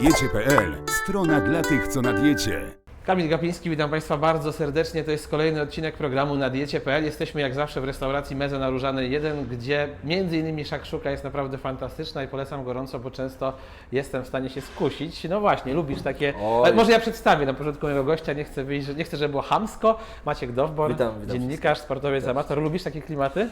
diecie.pl. Strona dla tych, co na diecie. Kamil Gapiński, witam Państwa bardzo serdecznie. To jest kolejny odcinek programu na diecie.pl. Jesteśmy jak zawsze w restauracji Meze na Różanej 1, gdzie między innymi szakszuka jest naprawdę fantastyczna i polecam gorąco, bo często jestem w stanie się skusić. No właśnie, lubisz takie... Oj. Może ja przedstawię na początku mojego gościa, nie chcę wyjść, że- nie chcę, żeby było hamsko. Maciek Dowbor, Witam, witam dziennikarz, sportowiec, amator. Lubisz takie klimaty?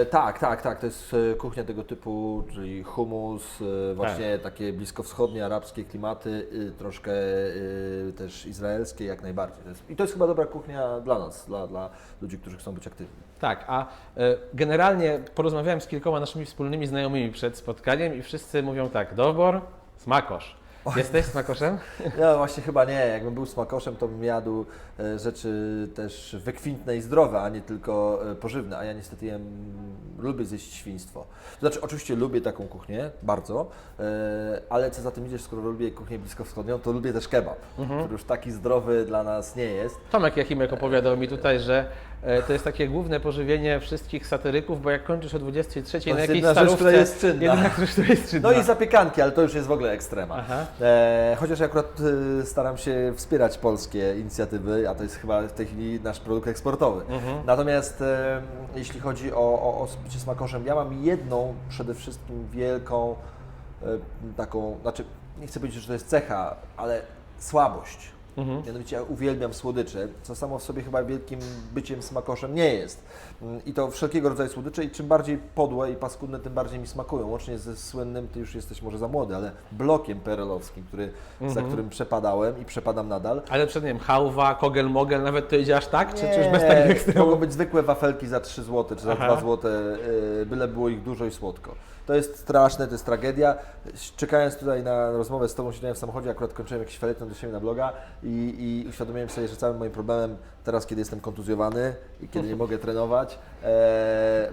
E, tak, tak, tak. To jest e, kuchnia tego typu, czyli humus, e, właśnie takie bliskowschodnie, arabskie klimaty, e, troszkę też jak najbardziej. To jest, I to jest chyba dobra kuchnia dla nas, dla, dla ludzi, którzy chcą być aktywni. Tak, a e, generalnie porozmawiałem z kilkoma naszymi wspólnymi znajomymi przed spotkaniem i wszyscy mówią tak, Dowbor, smakosz. Jesteś smakoszem? No właśnie chyba nie. Jakbym był smakoszem, to bym jadł e, rzeczy też wykwintne i zdrowe, a nie tylko e, pożywne. A ja niestety jem, lubię zjeść świństwo. To znaczy oczywiście lubię taką kuchnię, bardzo, e, ale co za tym idzie, skoro lubię kuchnię bliskowschodnią, to lubię też kebab, który już taki zdrowy dla nas nie jest. Tomek Jachimek opowiadał mi tutaj, że to jest takie główne pożywienie wszystkich satyryków, bo jak kończysz o 23 To na jakiejś rzecz, starówce, która jest czynna. jedyna rzecz, która jest czynna. No i zapiekanki, ale to już jest w ogóle ekstrema. E, chociaż ja akurat e, staram się wspierać polskie inicjatywy, a to jest chyba w tej chwili nasz produkt eksportowy. Mhm. Natomiast e, jeśli chodzi o, o, o bycie smakoszem, ja mam jedną przede wszystkim wielką e, taką, znaczy nie chcę powiedzieć, że to jest cecha, ale słabość. Mhm. Mianowicie ja uwielbiam słodycze, co samo w sobie chyba wielkim byciem smakoszem nie jest. Mm, I to wszelkiego rodzaju słodycze i czym bardziej podłe i paskudne, tym bardziej mi smakują. Łącznie ze słynnym, ty już jesteś może za młody, ale blokiem perelowskim, który, za Mhm. którym przepadałem i przepadam nadal. Ale przed, nie wiem, hałwa, kogel, mogel, nawet to idzie aż tak? Czy, czy już bez takich mogą być zwykłe wafelki za 3 zł, czy za Aha. 2 zł, yy, byle było ich dużo i słodko. To jest straszne, to jest tragedia. Czekając tutaj na rozmowę z Tobą, siedziałem w samochodzie, akurat kończyłem jakiś felieton do siebie na bloga i, i uświadomiłem sobie, że całym moim problemem teraz, kiedy jestem kontuzjowany i kiedy nie mogę trenować, e,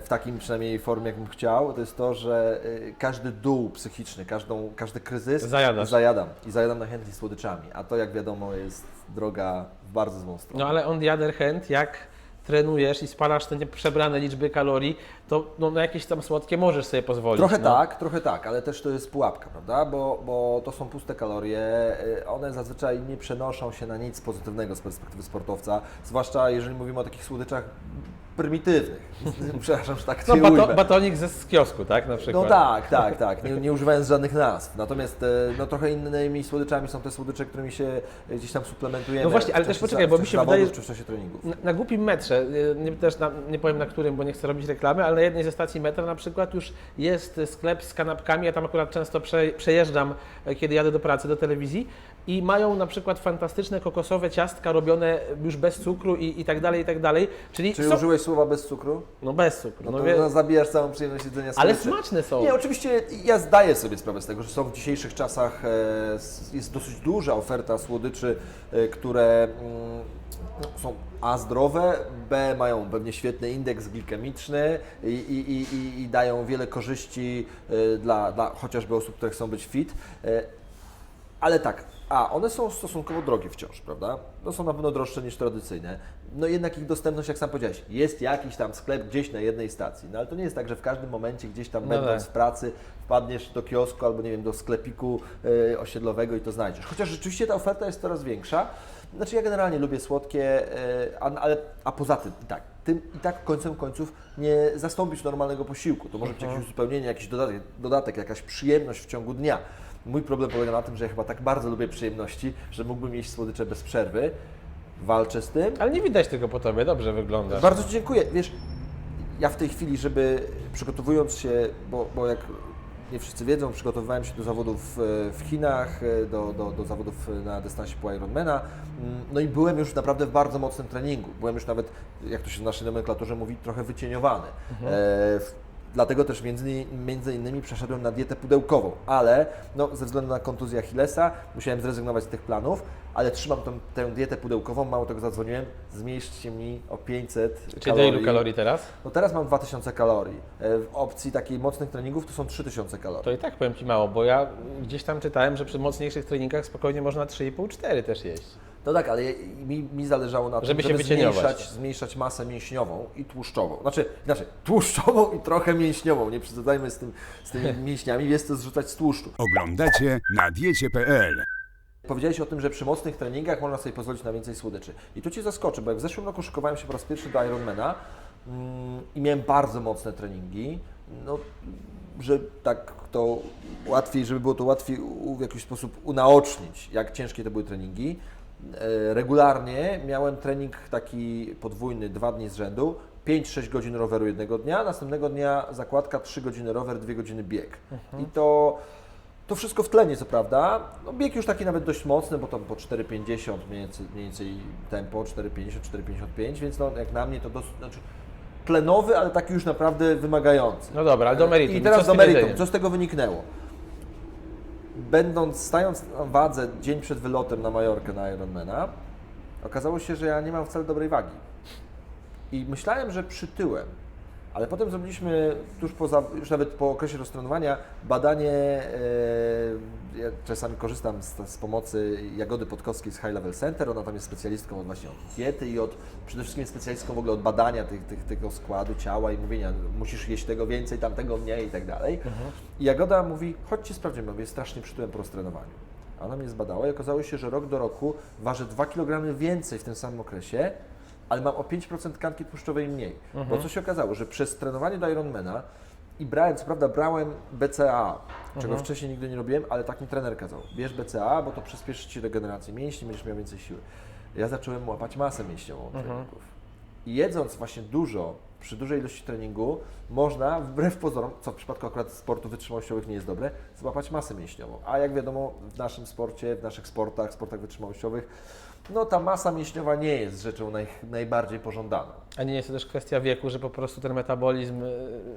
w takim przynajmniej formie, jakbym chciał, to jest to, że e, każdy dół psychiczny, każdą, każdy kryzys Zajadasz. zajadam i zajadam najchętniej słodyczami, a to jak wiadomo jest droga w bardzo złą stronę. No ale on the other hand, jak trenujesz i spalasz te nieprzebrane liczby kalorii, to no, na jakieś tam słodkie możesz sobie pozwolić. Trochę no. tak, trochę tak, ale też to jest pułapka, prawda? Bo, bo to są puste kalorie, y, one zazwyczaj nie przenoszą się na nic pozytywnego z perspektywy sportowca, zwłaszcza jeżeli mówimy o takich słodyczach prymitywnych. Przepraszam, że tak No, bato, ujmę. batonik ze z kiosku, tak? Na przykład. No tak, tak, tak, nie, nie używając żadnych nazw. Natomiast e, no, trochę innymi słodyczami są te słodycze, którymi się e, gdzieś tam suplementujemy. No właśnie, ale też poczekaj, bo mi się wydaje- czy w czasie treningów. Na, na głupim metrze, y, nie, też na, nie powiem na którym, bo nie chcę robić reklamy, ale na jednej ze stacji metra na przykład już jest sklep z kanapkami, ja tam akurat często prze, przejeżdżam, e, kiedy jadę do pracy, do telewizji i mają na przykład fantastyczne kokosowe ciastka robione już bez cukru i, i tak dalej, i tak dalej, czyli Czy są, użyłeś słowa bez cukru? no bez cukru, No no, to wie, no, zabijasz całą przyjemność jedzenia ale słodyczy. smaczne są. Nie, oczywiście ja zdaję sobie sprawę z tego, że są w dzisiejszych czasach e, s- jest dosyć duża oferta słodyczy, e, które mm, no, są A zdrowe, B mają pewnie świetny indeks glikemiczny i, i, i, i, i dają wiele korzyści e, dla, dla chociażby osób, które chcą być fit. E, ale tak, a one są stosunkowo drogie wciąż, prawda? No są na pewno droższe niż tradycyjne. No jednak ich dostępność, jak sam powiedziałeś, jest jakiś tam sklep gdzieś na jednej stacji. No ale to nie jest tak, że w każdym momencie gdzieś tam No będąc tak. w pracy wpadniesz do kiosku albo nie wiem, do sklepiku e, osiedlowego i to znajdziesz. Chociaż rzeczywiście ta oferta jest coraz większa. Znaczy ja generalnie lubię słodkie, e, a, ale, a poza tym i tak, tym i tak końcem końców nie zastąpisz normalnego posiłku. To może być jakieś uzupełnienie, jakiś dodatek, dodatek, jakaś przyjemność w ciągu dnia. Mój problem polega na tym, że ja chyba tak bardzo lubię przyjemności, że mógłbym jeść słodycze bez przerwy. Walczę z tym. Ale nie widać tego po tobie, dobrze wyglądasz. Bardzo Ci dziękuję. Wiesz, ja w tej chwili, żeby przygotowując się, bo, bo jak nie wszyscy wiedzą, przygotowywałem się do zawodów e, w Chinach, e, do, do, do zawodów na dystansie pół Ironmana, Mm, no i byłem już naprawdę w bardzo mocnym treningu. Byłem już nawet, jak to się w naszej nomenklaturze mówi, trochę wycieniowany. E, w- Dlatego też między, między innymi przeszedłem na dietę pudełkową, ale no, ze względu na kontuzję Achillesa musiałem zrezygnować z tych planów, ale trzymam tą, tę dietę pudełkową, mało tego zadzwoniłem, zmierzcie mi o 500 Czyli kalorii. ilu kalorii teraz? No teraz mam 2000 kalorii. E, W opcji takiej mocnych treningów to są 3000 kalorii. To i tak powiem Ci mało, bo ja gdzieś tam czytałem, że przy mocniejszych treningach spokojnie można 3,5-4 też jeść. No tak, ale mi, mi zależało na tym, Żeby się żeby zmniejszać, zmniejszać masę mięśniową i tłuszczową. Znaczy, znaczy tłuszczową i trochę mięśniową. Nie przesadzajmy z, tym, z tymi mięśniami, jest to zrzucać z tłuszczu. Oglądacie na diecie.pl. Powiedziałeś o tym, że przy mocnych treningach można sobie pozwolić na więcej słodyczy. I tu Cię zaskoczę, bo jak w zeszłym roku szykowałem się po raz pierwszy do Ironmana mm, i miałem bardzo mocne treningi, no, że tak to łatwiej, żeby było to łatwiej w jakiś sposób unaocznić, jak ciężkie to były treningi. E, Regularnie miałem trening taki podwójny, dwa dni z rzędu, 5-6 godzin roweru jednego dnia, następnego dnia zakładka 3 godziny rower, 2 godziny bieg. I to to wszystko w tlenie, co prawda. No, bieg już taki nawet dość mocny, bo to po 4,50 mniej więcej, mniej więcej tempo, 4,50, 4,55, więc no, jak na mnie to dosyć, znaczy tlenowy, ale taki już naprawdę wymagający. No dobra, ale do meritum. I teraz do meritum. Co z tego wyniknęło? Będąc, stając na wadze dzień przed wylotem na Majorkę na Ironmana, okazało się, że ja nie mam wcale dobrej wagi. I myślałem, że przytyłem. Ale potem zrobiliśmy, tuż już nawet po okresie roztrenowania, badanie, e, ja czasami korzystam z, z pomocy Jagody Podkowskiej z High Level Center, ona tam jest specjalistką od właśnie od diety i od, przede wszystkim specjalistką w ogóle od badania tych, tych, tego składu ciała i mówienia, musisz jeść tego więcej, tamtego mniej i tak dalej. I Jagoda mówi, chodźcie sprawdzimy, bo jest strasznie przytyłem po roztrenowaniu. A Ona mnie zbadała i okazało się, że rok do roku ważę 2 kg więcej w tym samym okresie, ale mam o 5% tkanki tłuszczowej mniej. Bo co się okazało, że przez trenowanie do Ironmana i brałem, co prawda brałem BCA, czego wcześniej nigdy nie robiłem, ale tak mi trener kazał. Bierz BCA, bo to przyspieszy Ci regenerację mięśni, będziesz miał więcej siły. Ja zacząłem łapać masę mięśniową od treningów. I jedząc właśnie dużo, przy dużej ilości treningu, można wbrew pozorom, co w przypadku akurat sportów wytrzymałościowych nie jest dobre, złapać masę mięśniową. A jak wiadomo, w naszym sporcie, w naszych sportach, sportach wytrzymałościowych, no ta masa mięśniowa nie jest rzeczą naj, najbardziej pożądaną. A nie jest to też kwestia wieku, że po prostu ten metabolizm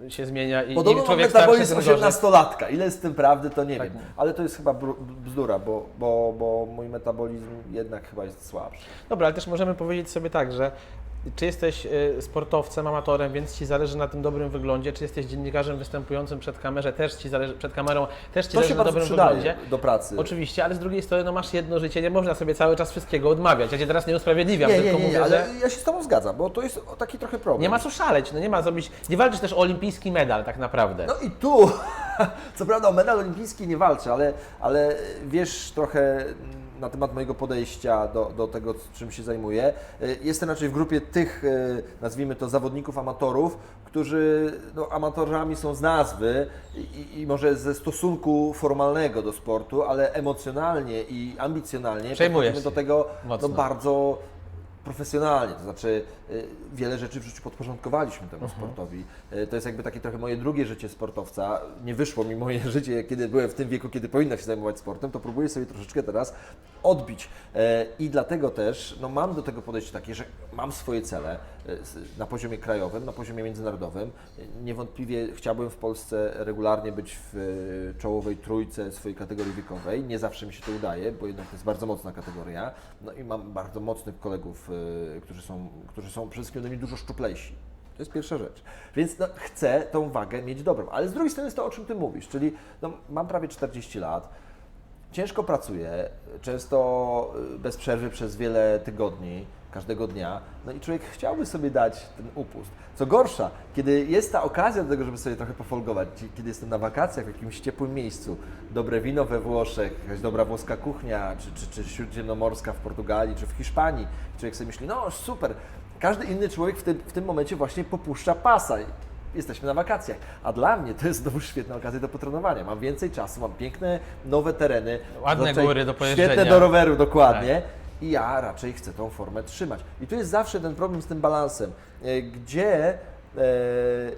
y, się zmienia i Podobno im człowiek metabolizm starszy, tym gorzej. 18-latka. Ile jest z tym prawdy, to nie Tak. wiem. Ale to jest chyba bru- bzdura, bo, bo, bo mój metabolizm jednak chyba jest słabszy. Dobra, ale też możemy powiedzieć sobie tak, że czy jesteś y, sportowcem, amatorem, więc Ci zależy na tym dobrym wyglądzie, czy jesteś dziennikarzem występującym przed kamerze, też Ci zależy, przed kamerą, też Ci To zależy na dobrym wyglądzie. do pracy. Oczywiście, ale z drugiej strony no masz jedno życie, nie można sobie cały czas wszystkiego odmawiać. Ja Cię teraz nie usprawiedliwiam, Nie, tylko nie, nie, mówię, nie, ale że ja się z Tobą zgadzam, bo to jest taki trochę problem. nie ma co szaleć, no nie ma zrobić, nie walczysz też o olimpijski medal tak naprawdę. No i tu, co prawda o medal olimpijski nie walczę, ale, ale wiesz trochę na temat mojego podejścia do, do tego, czym się zajmuję. Jestem raczej w grupie tych, e, nazwijmy to, zawodników, amatorów, którzy no, amatorzami są z nazwy i, i może ze stosunku formalnego do sportu, ale emocjonalnie i ambicjonalnie Przejmujesz do tego no, bardzo profesjonalnie, to znaczy y, wiele rzeczy w życiu podporządkowaliśmy temu sportowi. Y, To jest jakby takie trochę moje drugie życie sportowca. Nie wyszło mi moje życie, kiedy byłem w tym wieku, kiedy powinno się zajmować sportem, to próbuję sobie troszeczkę teraz odbić. E, I dlatego też no, mam do tego podejście takie, że mam swoje cele na poziomie krajowym, na poziomie międzynarodowym. Niewątpliwie chciałbym w Polsce regularnie być w e, czołowej trójce swojej kategorii wiekowej. Nie zawsze mi się to udaje, bo jednak to jest bardzo mocna kategoria. No i mam bardzo mocnych kolegów, e, którzy są, którzy są przede wszystkim ode mnie dużo szczuplejsi. To jest pierwsza rzecz. Więc no, chcę tą wagę mieć dobrą. Ale z drugiej strony jest to, o czym Ty mówisz, czyli no, mam prawie 40 lat, ciężko pracuję, często y, bez przerwy przez wiele tygodni, każdego dnia, no i człowiek chciałby sobie dać ten upust. Co gorsza, kiedy jest ta okazja do tego, żeby sobie trochę pofolgować, kiedy jestem na wakacjach w jakimś ciepłym miejscu, dobre wino we Włoszech, jakaś dobra włoska kuchnia, czy, czy, czy śródziemnomorska w Portugalii, czy w Hiszpanii, człowiek sobie myśli, no super, każdy inny człowiek w tym, w tym momencie właśnie popuszcza pasa jesteśmy na wakacjach. A dla mnie to jest znowu świetna okazja do potrenowania. Mam więcej czasu, mam piękne, nowe tereny. Ładne Zazwyczaj góry do pojeżdżenia. Świetne do roweru, dokładnie. I ja raczej chcę tą formę trzymać. I tu jest zawsze ten problem z tym balansem, e, gdzie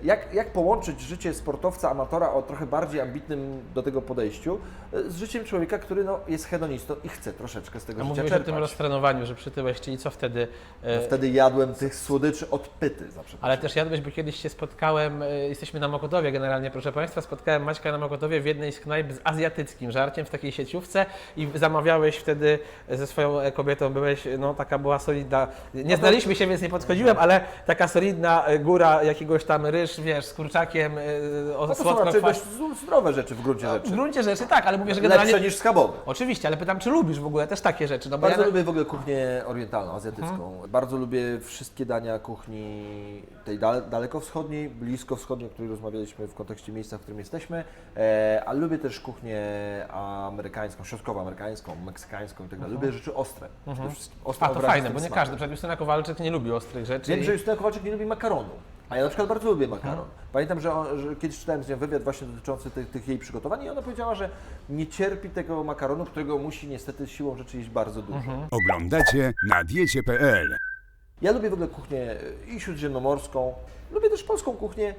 jak, jak połączyć życie sportowca, amatora o trochę bardziej ambitnym do tego podejściu e, z życiem człowieka, który no, jest hedonistą i chce troszeczkę z tego A życia mówiłeś o tym roztrenowaniu, że przytyłeś, czyli co wtedy? e, Wtedy jadłem tych słodyczy od pyty za przeproszeniem. Ale też jadłeś, bo kiedyś się spotkałem, e, jesteśmy na Mokotowie generalnie, proszę Państwa, spotkałem Maćka na Mokotowie w jednej z knajp z azjatyckim żarciem w takiej sieciówce i zamawiałeś wtedy ze swoją e, kobietą, byłeś, no taka była solidna, nie znaliśmy się, więc nie podchodziłem, ale taka solidna e, góra jakiegoś tam ryż, wiesz, z kurczakiem, yy, o No to są słodko raczej kwas... zdrowe rzeczy w gruncie W rzeczy. gruncie rzeczy tak, ale mówię, że generalnie... Lepsze niż schabowe. Oczywiście, ale pytam, czy lubisz w ogóle też takie rzeczy? No Bardzo ja... lubię w ogóle kuchnię orientalną, azjatycką. Mhm. Bardzo lubię wszystkie dania kuchni tej dal dalekowschodniej, bliskowschodniej, o której rozmawialiśmy w kontekście miejsca, w którym jesteśmy, e, ale lubię też kuchnię amerykańską, środkowoamerykańską, meksykańską i tak dalej. Lubię rzeczy ostre. wszystkim. Ostre Mhm. A to fajne, bo nie każdy, przed Justyna Kowalczyk nie lubi ostrych rzeczy. Wiem, i- że Justyna Kowalczyk nie lubi makaronu. A ja na przykład bardzo lubię makaron. Mhm. Pamiętam, że, on, że kiedyś czytałem z nią wywiad właśnie dotyczący tych, tych jej przygotowań i ona powiedziała, że nie cierpi tego makaronu, którego musi niestety siłą rzeczy jeść bardzo dużo. Mhm. Oglądacie na diecie.pl. Ja lubię w ogóle kuchnię i śródziemnomorską, lubię też polską kuchnię,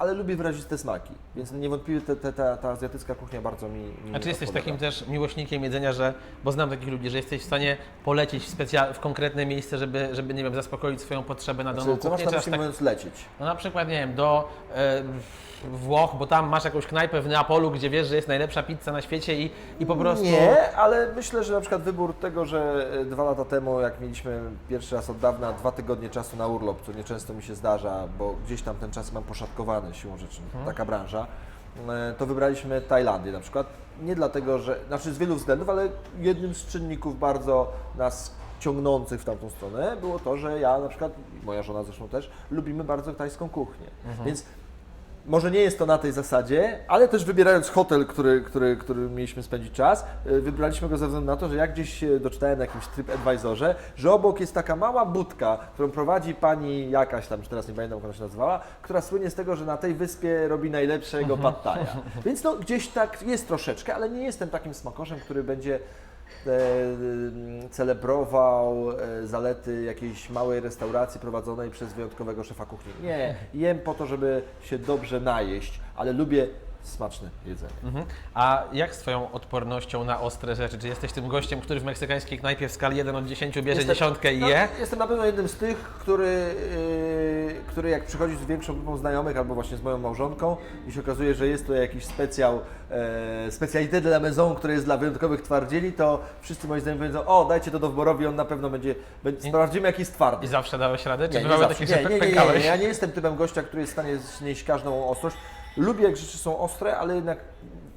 ale lubię wyraziste smaki, więc niewątpliwie te, te, ta, ta azjatycka kuchnia bardzo mi, mi A czy jesteś odpowiada. takim też miłośnikiem jedzenia, że, bo znam takich ludzi, że jesteś w stanie polecieć w, specja- w konkretne miejsce, żeby, żeby, nie wiem, zaspokoić swoją potrzebę na daną Znaczy, Co masz na myśli tak, mówiąc lecieć? no na przykład, nie wiem, do e, Włoch, bo tam masz jakąś knajpę w Neapolu, gdzie wiesz, że jest najlepsza pizza na świecie i, i po prostu... Nie, ale myślę, że na przykład wybór tego, że e, dwa lata temu, jak mieliśmy pierwszy raz od dawna dwa tygodnie czasu na urlop, co nieczęsto mi się zdarza, bo gdzieś tam ten czas mam poszatkowany siłą rzeczy, taka branża, e, to wybraliśmy Tajlandię na przykład. Nie dlatego, że, znaczy z wielu względów, ale jednym z czynników bardzo nas ciągnących w tamtą stronę było to, że ja na przykład, moja żona zresztą też, lubimy bardzo tajską kuchnię. Więc może nie jest to na tej zasadzie, ale też wybierając hotel, który, który, który mieliśmy spędzić czas, y, wybraliśmy go ze względu na to, że jak gdzieś doczytałem na jakimś TripAdvisorze, że obok jest taka mała budka, którą prowadzi pani jakaś tam, już teraz nie pamiętam jak ona się nazywała, która słynie z tego, że na tej wyspie robi najlepszego pad thai'a. Więc no gdzieś tak jest troszeczkę, ale nie jestem takim smakoszem, który będzie e, celebrował e, zalety jakiejś małej restauracji prowadzonej przez wyjątkowego szefa kuchni. Nie, jem po to, żeby się dobrze najeść, ale lubię smaczne jedzenie. Mhm. A jak z Twoją odpornością na ostre rzeczy? Czy jesteś tym gościem, który w meksykańskiej knajpie w skali 1 od 10 bierze Jestem- dziesiątkę i no, je? Jestem na pewno jednym z tych, który, yy, który jak przychodzi z większą grupą znajomych albo właśnie z moją małżonką i się okazuje, że jest to jakiś specjał, e, specalité de la maison, który jest dla wyjątkowych twardzieli, to wszyscy moi znajomi powiedzą, o dajcie to Dowborowi, on na pewno będzie, będzie sprawdzimy jaki jest twardy. I zawsze dałeś radę? Czy Nie, nie, zawsze. nie, nie, nie, nie, ja nie jestem typem gościa, który jest w stanie znieść każdą ostrość. Lubię jak rzeczy są ostre, ale jednak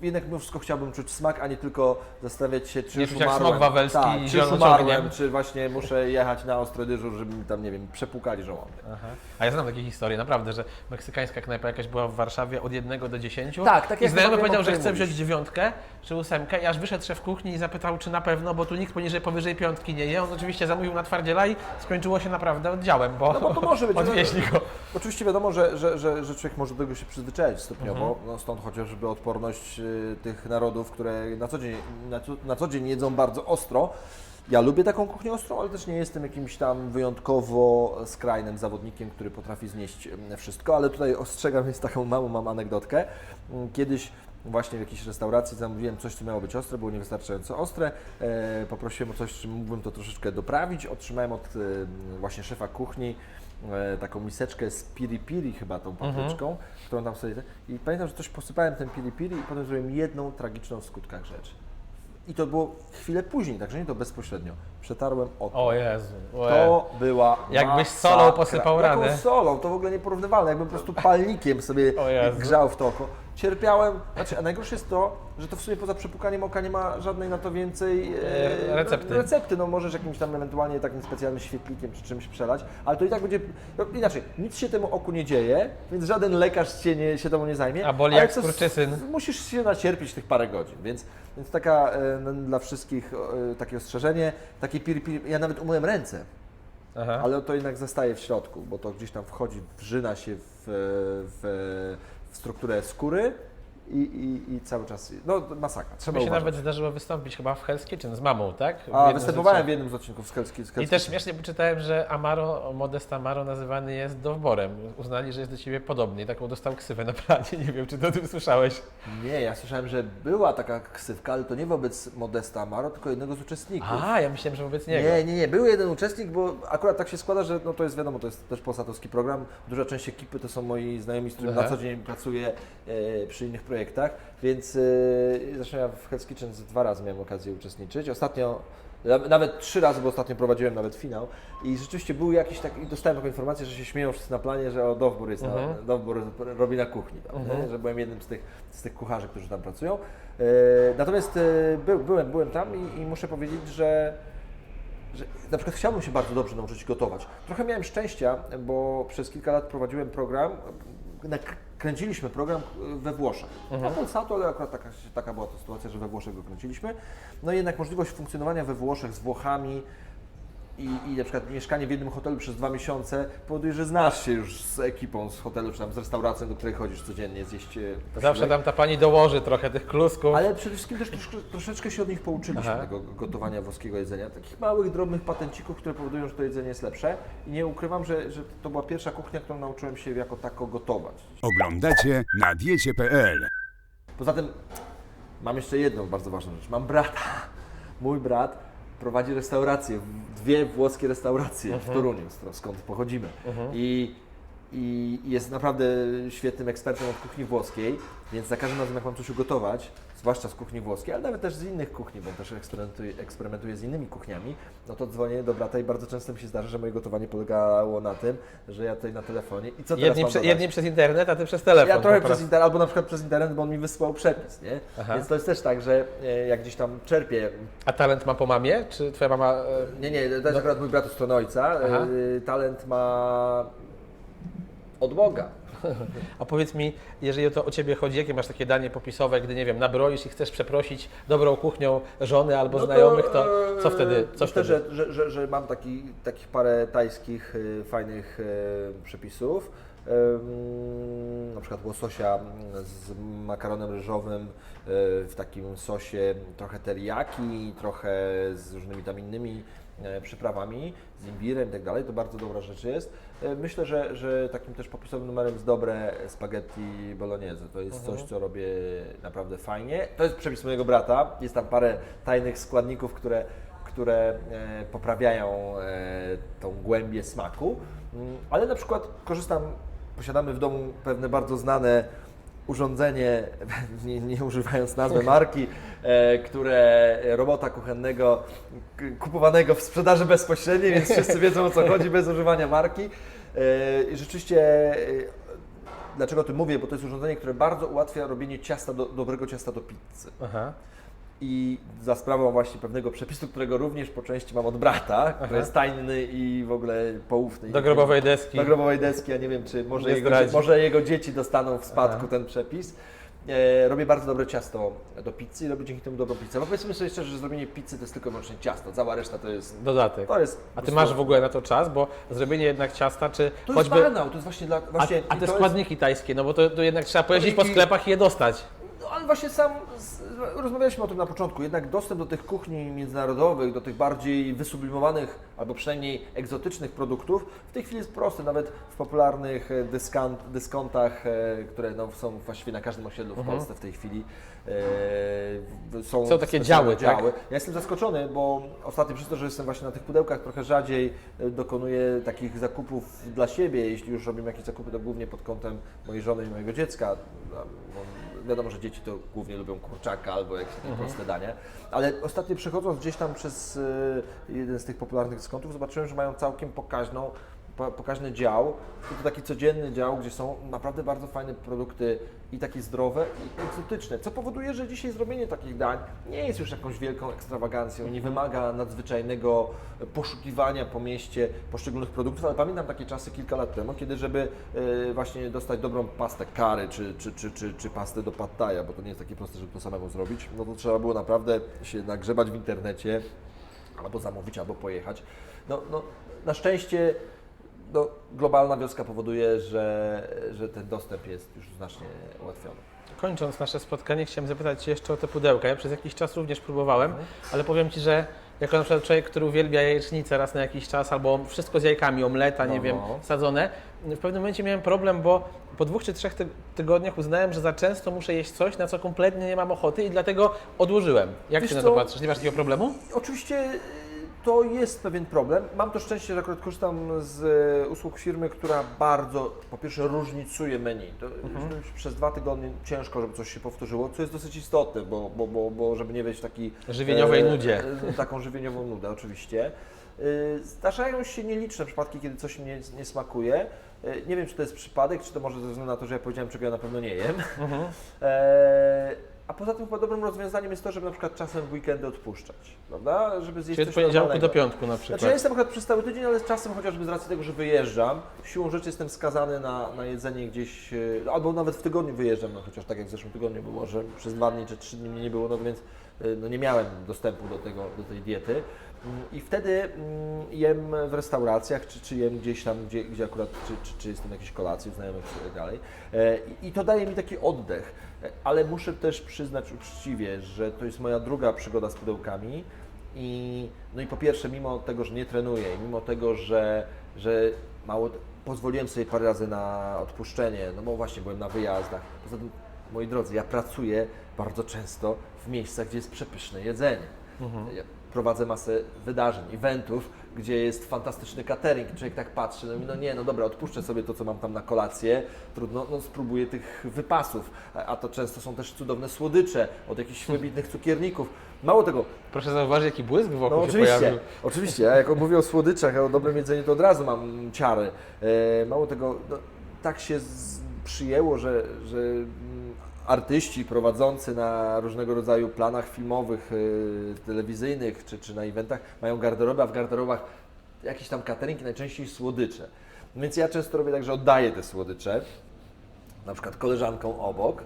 jednak mimo wszystko chciałbym czuć smak, a nie tylko zastanawiać się, czy Nie już czuć jak umarłem. smok wawelski tak, i czy już ogniem. umarłem, czy właśnie muszę jechać na ostry dyżur, żeby mi tam, nie wiem, przepłukali żołądek. Aha. A ja znam takie historie, naprawdę, że meksykańska knajpa jakaś była w Warszawie od 1 do 10. Tak, tak I jak znajomy o powiedział, że której chce mówisz. wziąć dziewiątkę czy ósemkę i aż wyszedł szef kuchni i zapytał, czy na pewno, bo tu nikt poniżej, powyżej piątki nie je. On oczywiście zamówił na twardziela i skończyło się naprawdę oddziałem, bo, No bo to może być. odwieźli go. Oczywiście wiadomo, że, że, że, że człowiek może do tego się przyzwyczaić stopniowo, Mhm. no stąd chociażby odporność y, tych narodów, które na co, dzień, na, co, na co dzień jedzą bardzo ostro. Ja lubię taką kuchnię ostrą, ale też nie jestem jakimś tam wyjątkowo skrajnym zawodnikiem, który potrafi znieść mm, wszystko, ale tutaj ostrzegam, jest taką małą mam anegdotkę. Mm, Kiedyś właśnie w jakiejś restauracji zamówiłem coś, co miało być ostre, było niewystarczająco ostre. E, poprosiłem o coś, czym mógłbym to troszeczkę doprawić. Otrzymałem od e, właśnie szefa kuchni e, taką miseczkę z piri piri chyba tą papryczką, którą tam sobie... I pamiętam, że coś posypałem ten piri piri i potem zrobiłem jedną tragiczną w skutkach rzecz. I to było chwilę później, także nie to bezpośrednio. Przetarłem oko. O Jezu. To była Jakbyś masakra. solą posypał Jaką solą? To w ogóle nieporównywalne. Jakbym po prostu palnikiem sobie O Jezu. grzał w to oko. Cierpiałem. Znaczy, a najgorsze jest to, że to w sumie poza przepukaniem oka nie ma żadnej na to więcej E, recepty. recepty. No możesz jakimś tam ewentualnie takim specjalnym świetlikiem czy czymś przelać, ale to i tak będzie. No, inaczej, nic się temu oku nie dzieje, więc żaden lekarz cię nie, się temu nie zajmie. A boli jak skurczysyn. Musisz się nacierpić tych parę godzin, więc, więc taka e, dla wszystkich e, takie ostrzeżenie, takie pir, pir, ja nawet umyłem ręce, Aha. ale to jednak zostaje w środku, bo to gdzieś tam wchodzi, wrzyna się w, w, w strukturę skóry i, i, i cały czas, no masakra, trzeba Mi się uważać. nawet zdarzyło wystąpić chyba w Hell's Kitchen z mamą, tak? W A, jednym występowałem życiu. w jednym z odcinków z Helski. Z I też śmiesznie poczytałem, że Amaro, Modest Amaro nazywany jest Dowborem. Uznali, że jest do Ciebie podobny i taką dostał ksywę na planie. Nie wiem, czy Ty o tym słyszałeś. Nie, ja słyszałem, że była taka ksywka, ale to nie wobec Modesta Amaro, tylko jednego z uczestników. A, ja myślałem, że wobec niego. Nie, nie, nie. Był jeden uczestnik, bo akurat tak się składa, że no to jest wiadomo, to jest też polsatowski program. Duża część ekipy to są moi znajomi, z którymi Aha. na co dzień pracuję e, przy innych projektach, więc e, zresztą ja w Hell's Kitchen dwa razy miałem okazję uczestniczyć. Ostatnio Na- Nawet trzy razy, bo ostatnio prowadziłem nawet finał i rzeczywiście był jakiś taki, dostałem taką informację, że się śmieją wszyscy na planie, że o Dowbor jest, Mhm. na, robi na kuchni, tam, nie? że byłem jednym z tych, z tych kucharzy, którzy tam pracują. E, natomiast e, by, byłem, byłem tam i, i muszę powiedzieć, że że na przykład chciałbym się bardzo dobrze nauczyć gotować. Trochę miałem szczęścia, bo przez kilka lat prowadziłem program, kręciliśmy program we Włoszech. Na Polsatu, ale akurat taka, taka była to sytuacja, że we Włoszech go kręciliśmy. No i jednak możliwość funkcjonowania we Włoszech z Włochami i, i na przykład mieszkanie w jednym hotelu przez dwa miesiące powoduje, że znasz się już z ekipą z hotelu, czy tam z restauracją, do której chodzisz codziennie zjeść. e, Zawsze posiłek. tam ta pani dołoży trochę tych klusków. Ale przede wszystkim też troszkę, troszeczkę się od nich pouczyliśmy Aha. tego gotowania włoskiego jedzenia. Takich małych, drobnych patencików, które powodują, że to jedzenie jest lepsze. I nie ukrywam, że, że to była pierwsza kuchnia, którą nauczyłem się jako tako gotować. Oglądacie na diecie.pl. Poza tym mam jeszcze jedną bardzo ważną rzecz. Mam brata. Mój brat prowadzi restaurację, dwie włoskie restauracje w Toruniu, sk- skąd pochodzimy. I, I jest naprawdę świetnym ekspertem od kuchni włoskiej, więc za każdym razem jak mam coś ugotować, zwłaszcza z kuchni włoskiej, ale nawet też z innych kuchni, bo też eksperymentuje, eksperymentuje z innymi kuchniami, no to dzwonię do brata i bardzo często mi się zdarza, że moje gotowanie polegało na tym, że ja tutaj na telefonie i co teraz Jedni, prze, jedni przez internet, a ty przez telefon. Ja trochę przez internet, albo na przykład przez internet, bo on mi wysłał przepis, nie? Aha. Więc to jest też tak, że e, jak gdzieś tam czerpię. A talent ma po mamie? Czy twoja mama... e, Nie, nie, to jest akurat mój brat od ojca. Aha. E, Talent ma od Boga. A powiedz mi, jeżeli to o Ciebie chodzi, jakie masz takie danie popisowe, gdy, nie wiem, nabroisz i chcesz przeprosić dobrą kuchnią żony albo No znajomych, to e, co wtedy? Co myślę, wtedy? Że, że, że, mam taki, takich parę tajskich, e, fajnych e, przepisów. Na przykład łososia z makaronem ryżowym e, w takim sosie trochę teriyaki, trochę z różnymi tam innymi e, przyprawami, z imbirem i tak dalej. To bardzo dobra rzecz jest. E, Myślę, że, że takim też popisowym numerem jest dobre spaghetti bolognese. To jest coś, co robię naprawdę fajnie. To jest przepis mojego brata. Jest tam parę tajnych składników, które które e, poprawiają e, tą głębię smaku, Mm, ale na przykład korzystam, posiadamy w domu pewne bardzo znane urządzenie, nie, nie używając nazwy marki, e, które robota kuchennego kupowanego w sprzedaży bezpośredniej, więc wszyscy wiedzą o co chodzi bez używania marki. E, I rzeczywiście e, Dlaczego o tym mówię? Bo to jest urządzenie, które bardzo ułatwia robienie ciasta do, dobrego ciasta do pizzy. Aha. I za sprawą właśnie pewnego przepisu, którego również po części mam od brata, który jest tajny i w ogóle poufny. Do grobowej deski. Do grobowej deski, ja nie wiem, czy może, jego, może jego dzieci dostaną w spadku Aha. ten przepis. E, robię bardzo dobre ciasto do pizzy i robię dzięki temu dobrą pizzę. Bo powiedzmy sobie szczerze, że zrobienie pizzy to jest tylko i wyłącznie ciasto, cała reszta to jest... Dodatek. To jest A ty masz w ogóle na to czas, bo zrobienie jednak ciasta, czy To jest choćby... banał, to jest właśnie dla... A, Właśnie, a i te to składniki tajskie, no bo to, to jednak trzeba pojeździć po sklepach i je dostać. No ale właśnie sam, rozmawialiśmy o tym na początku, jednak dostęp do tych kuchni międzynarodowych, do tych bardziej wysublimowanych albo przynajmniej egzotycznych produktów w tej chwili jest prosty, nawet w popularnych e, dyskant, dyskontach, e, które no, są właściwie na każdym osiedlu w Polsce w tej chwili. E, są, Są takie specjalne działy, tak? Ja jestem zaskoczony, bo ostatnio przez to, że jestem właśnie na tych pudełkach trochę rzadziej e, dokonuję takich zakupów dla siebie. Jeśli już robimy jakieś zakupy, to głównie pod kątem mojej żony i mojego dziecka. Wiadomo, że dzieci to głównie lubią kurczaka albo jakieś takie proste dania. Ale ostatnio przechodząc gdzieś tam przez e, jeden z tych popularnych dyskontów, zobaczyłem, że mają całkiem pokaźną po- pokaźny dział. To taki codzienny dział, gdzie są naprawdę bardzo fajne produkty i takie zdrowe i egzotyczne, co powoduje, że dzisiaj zrobienie takich dań nie jest już jakąś wielką ekstrawagancją, nie wymaga nadzwyczajnego poszukiwania po mieście poszczególnych produktów, ale pamiętam takie czasy kilka lat temu, kiedy żeby e, właśnie dostać dobrą pastę kary czy, czy, czy, czy, czy pastę do pad thai'a, bo to nie jest takie proste, żeby to samemu zrobić, no to trzeba było naprawdę się nagrzebać w internecie, albo zamówić, albo pojechać. No, no, na szczęście no, globalna wioska powoduje, że, że ten dostęp jest już znacznie ułatwiony. Kończąc nasze spotkanie, chciałem zapytać Cię jeszcze o te pudełka. Ja przez jakiś czas również próbowałem, Mhm. ale powiem Ci, że jako na przykład człowiek, który uwielbia jajecznicę raz na jakiś czas, albo wszystko z jajkami, omleta, nie No. wiem, sadzone, w pewnym momencie miałem problem, bo po dwóch czy trzech ty- tygodniach uznałem, że za często muszę jeść coś, na co kompletnie nie mam ochoty i dlatego odłożyłem. Jak Wiesz Ty na co? to patrzysz? Nie masz takiego problemu? Oczywiście to jest pewien problem. Mam to szczęście, że akurat korzystam z e, usług firmy, która bardzo, po pierwsze, różnicuje menu. To już przez dwa tygodnie ciężko, żeby coś się powtórzyło, co jest dosyć istotne, bo, bo, bo, bo żeby nie wejść w taki... Żywieniowej nudzie. e, Taką żywieniową nudę, oczywiście. E, Zdarzają się nieliczne przypadki, kiedy coś mi nie, nie smakuje. E, Nie wiem, czy to jest przypadek, czy to może ze względu na to, że ja powiedziałem, czego ja na pewno nie jem. E, a poza tym chyba dobrym rozwiązaniem jest to, żeby na przykład czasem w weekendy odpuszczać, prawda? Żeby zjeść Czyli od coś poniedziałku normalnego. do piątku na przykład. Znaczy ja jestem akurat przez cały tydzień, ale czasem chociażby z racji tego, że wyjeżdżam, siłą rzeczy jestem skazany na, na jedzenie gdzieś, e, albo nawet w tygodniu wyjeżdżam, no chociaż tak jak w zeszłym tygodniu było, że przez dwa dni czy trzy dni mnie nie było, no więc e, no nie miałem dostępu do, tego, do tej diety. Mm, I wtedy mm, jem w restauracjach, czy, czy jem gdzieś tam, gdzie, gdzie akurat, czy, czy, czy jestem na jakiejś kolacji u znajomych i tak dalej. E, I, I to daje mi taki oddech, ale muszę też przyznać uczciwie, że to jest moja druga przygoda z pudełkami. I, no i po pierwsze, mimo tego, że nie trenuję, mimo tego, że, że mało, pozwoliłem sobie parę razy na odpuszczenie, no bo właśnie byłem na wyjazdach. Poza tym, moi drodzy, ja pracuję bardzo często w miejscach, gdzie jest przepyszne jedzenie. Ja prowadzę masę wydarzeń, eventów, gdzie jest fantastyczny catering. Człowiek tak patrzy, no i no nie, no dobra, odpuszczę sobie to, co mam tam na kolację, trudno, no spróbuję tych wypasów. A, to często są też cudowne słodycze od jakichś wybitnych cukierników. Mało tego, Proszę zauważyć, jaki błysk wokół no się oczywiście, pojawił. oczywiście. Ja jak mówię o słodyczach, o dobrym jedzeniu, to od razu mam ciary. E, mało tego, no, tak się przyjęło, że, że artyści prowadzący na różnego rodzaju planach filmowych, e, telewizyjnych czy, czy na eventach mają garderobę, a w garderobach jakiś tam catering i najczęściej słodycze. Więc ja często robię tak, że oddaję te słodycze, na przykład koleżanką obok,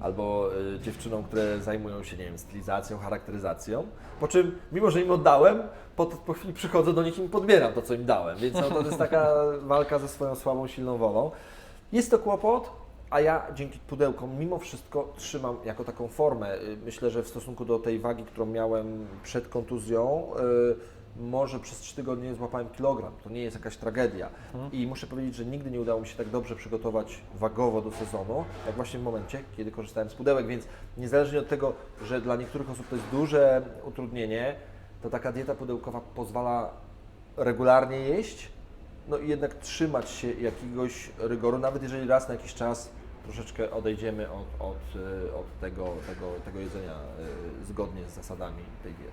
albo y, dziewczynom, które zajmują się, nie wiem, stylizacją, charakteryzacją. Po czym, mimo że im oddałem, po, po chwili przychodzę do nich i im podbieram to, co im dałem. Więc no, to jest taka walka ze swoją słabą, silną wolą. Jest to kłopot, a ja dzięki pudełkom mimo wszystko trzymam jako taką formę. Y, Myślę, że w stosunku do tej wagi, którą miałem przed kontuzją, y, może przez 3 tygodnie złapałem kilogram. To nie jest jakaś tragedia. I muszę powiedzieć, że nigdy nie udało mi się tak dobrze przygotować wagowo do sezonu, jak właśnie w momencie, kiedy korzystałem z pudełek. Więc niezależnie od tego, że dla niektórych osób to jest duże utrudnienie, to taka dieta pudełkowa pozwala regularnie jeść, no i jednak trzymać się jakiegoś rygoru, nawet jeżeli raz na jakiś czas troszeczkę odejdziemy od, od, y, od tego, tego, tego jedzenia y, zgodnie z zasadami tej diety.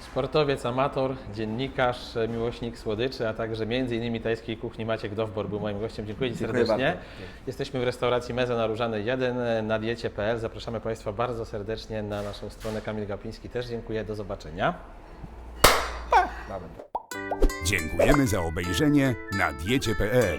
Sportowiec, amator, dziennikarz, e, miłośnik słodyczy, a także m.in. tajskiej kuchni Maciek Dowbor był moim gościem. Dziękuję Ci Dziękuję serdecznie. bardzo. Jesteśmy w restauracji Meza na Różanej 1 e, na diecie.pl. Zapraszamy Państwa bardzo serdecznie na naszą stronę. Kamil Gapiński też dziękuję. Do zobaczenia. Dziękujemy za obejrzenie na diecie.pl.